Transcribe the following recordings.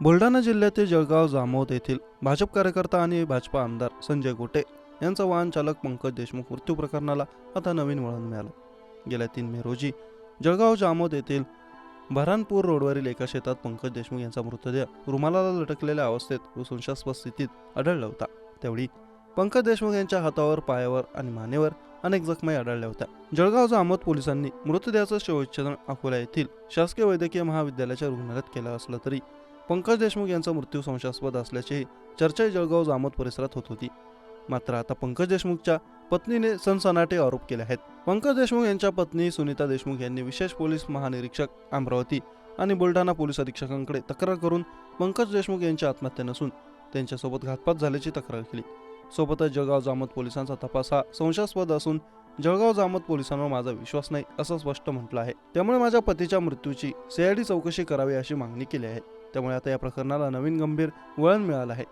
बुलढाणा जिल्ह्यातील जळगाव जामोद येथील भाजप कार्यकर्ता आणि भाजपा आमदार संजय गोटे यांचा वाहन चालक पंकज देशमुख मृत्यू प्रकरणाला आता नवीन वळण मिळालं. गेल्या तीन मे रोजी जळगाव जामोद येथील बऱ्हाणपूर रोडवरील एका शेतात पंकज देशमुख यांचा मृतदेह रुमालाला लटकलेल्या अवस्थेत व संशयास्पद स्थितीत आढळला होता. त्यावेळी पंकज देशमुख यांच्या हातावर पायावर आणि मानेवर अनेक जखमी आढळल्या होत्या. जळगाव जामोद पोलिसांनी मृतदेहाचं शवविच्छेदन अकोला येथील शासकीय वैद्यकीय महाविद्यालयाच्या रुग्णालयात केलं असलं तरी पंकज देशमुख यांचा मृत्यू संशयास्पद असल्याची चर्चा जळगाव जामोद परिसरात होत होती. मात्र आता पंकज देशमुखच्या पत्नीने सनसनाटे आरोप केले आहेत. पंकज देशमुख यांच्या पत्नी सुनीता देशमुख यांनी विशेष पोलीस महानिरीक्षक अमरावती आणि बुलढाणा पोलीस अधीक्षकांकडे तक्रार करून पंकज देशमुख यांची आत्महत्या नसून त्यांच्यासोबत घातपात झाल्याची तक्रार केली. सोबतच जळगाव जामोद पोलिसांचा तपास हा संशयास्पद असून जळगाव जामोद पोलिसांवर माझा विश्वास नाही असं स्पष्ट म्हटलं आहे. त्यामुळे माझ्या पतीच्या मृत्यूची सीआयडी चौकशी करावी अशी मागणी केली आहे. त्यामुळे आता या प्रकरणाला नवीन गंभीर वळण मिळालं आहे.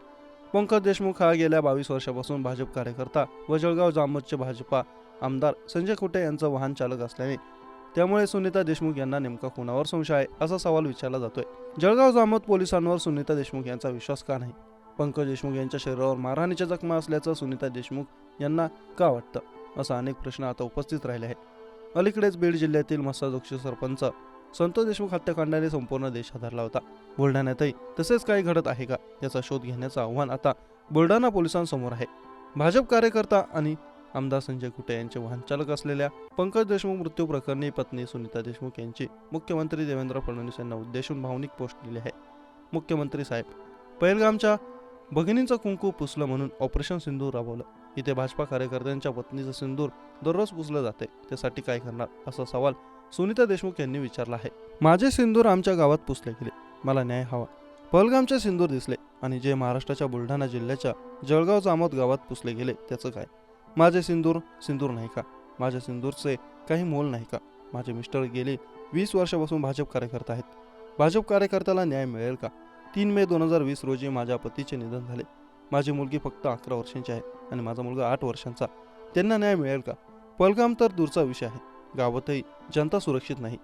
पंकज देशमुख हा गेल्या बावीस वर्षापासून भाजप कार्यकर्ता व जळगाव जामोदचे भाजपा आमदार संजय खोटे यांचा वाहन चालक असल्याने त्यामुळे सुनीता देशमुख यांना नेमका कोणावर संशय आहे असा सवाल विचारला जातोय. जळगाव जामोद पोलिसांवर सुनीता देशमुख यांचा विश्वास का नाही? पंकज देशमुख यांच्या शरीरावर मारहाणीच्या जखमा असल्याचं सुनीता देशमुख यांना का वाटतं? असा अनेक प्रश्न आता उपस्थित राहिले आहेत. अलीकडेच बीड जिल्ह्यातील मस्साजोक्षी सरपंच संतोष देशमुख हत्याकांडाने संपूर्ण देश हादरला होता. बुलढाण्यातही तसेच काही घडत आहे का याचा शोध घेण्याचं आव्हान आता बुलढाणा पोलिसांसमोर आहे. भाजप कार्यकर्ता आणि आमदार संजय कुटे यांचे वाहनचालक असलेल्या पंकज देशमुख मृत्यू प्रकरणी पत्नी सुनीता देशमुख यांची मुख्यमंत्री देवेंद्र फडणवीस यांना उद्देशून भावनिक पोस्ट दिली आहे. मुख्यमंत्री साहेब पहलगामच्या भगिनींचं कुंकू पुसलं म्हणून ऑपरेशन सिंदूर राबवलं. इथे भाजपा कार्यकर्त्यांच्या पत्नीचं सिंदूर दररोज पुसलं जाते. त्यासाठी काय करणार? असा सवाल सुनीता देशमुख यांनी विचारला आहे. माझे सिंदूर आमच्या गावात पुसले गेले. मला न्याय हवा. पहलगामचे सिंदूर दिसले आणि जे महाराष्ट्राच्या बुलढाणा जिल्ह्याच्या जळगाव जामोद गावात पुसले गेले त्याचं काय? माझे सिंदूर सिंदूर नाही का? माझ्या सिंदूरचे काही मोल नाही का? माझे मिस्टर गेले वीस वर्षापासून भाजप कार्यकर्ता आहेत. भाजप कार्यकर्त्याला न्याय मिळेल का? तीन मे दोन हजार वीस रोजी माझ्या पतीचे निधन झाले. माझी मुलगी फक्त अकरा वर्षांची आहे आणि माझा मुलगा आठ वर्षांचा. त्यांना न्याय मिळेल का? पलगाम तर दूरचा विषय आहे. गावातही जनता सुरक्षित नाही.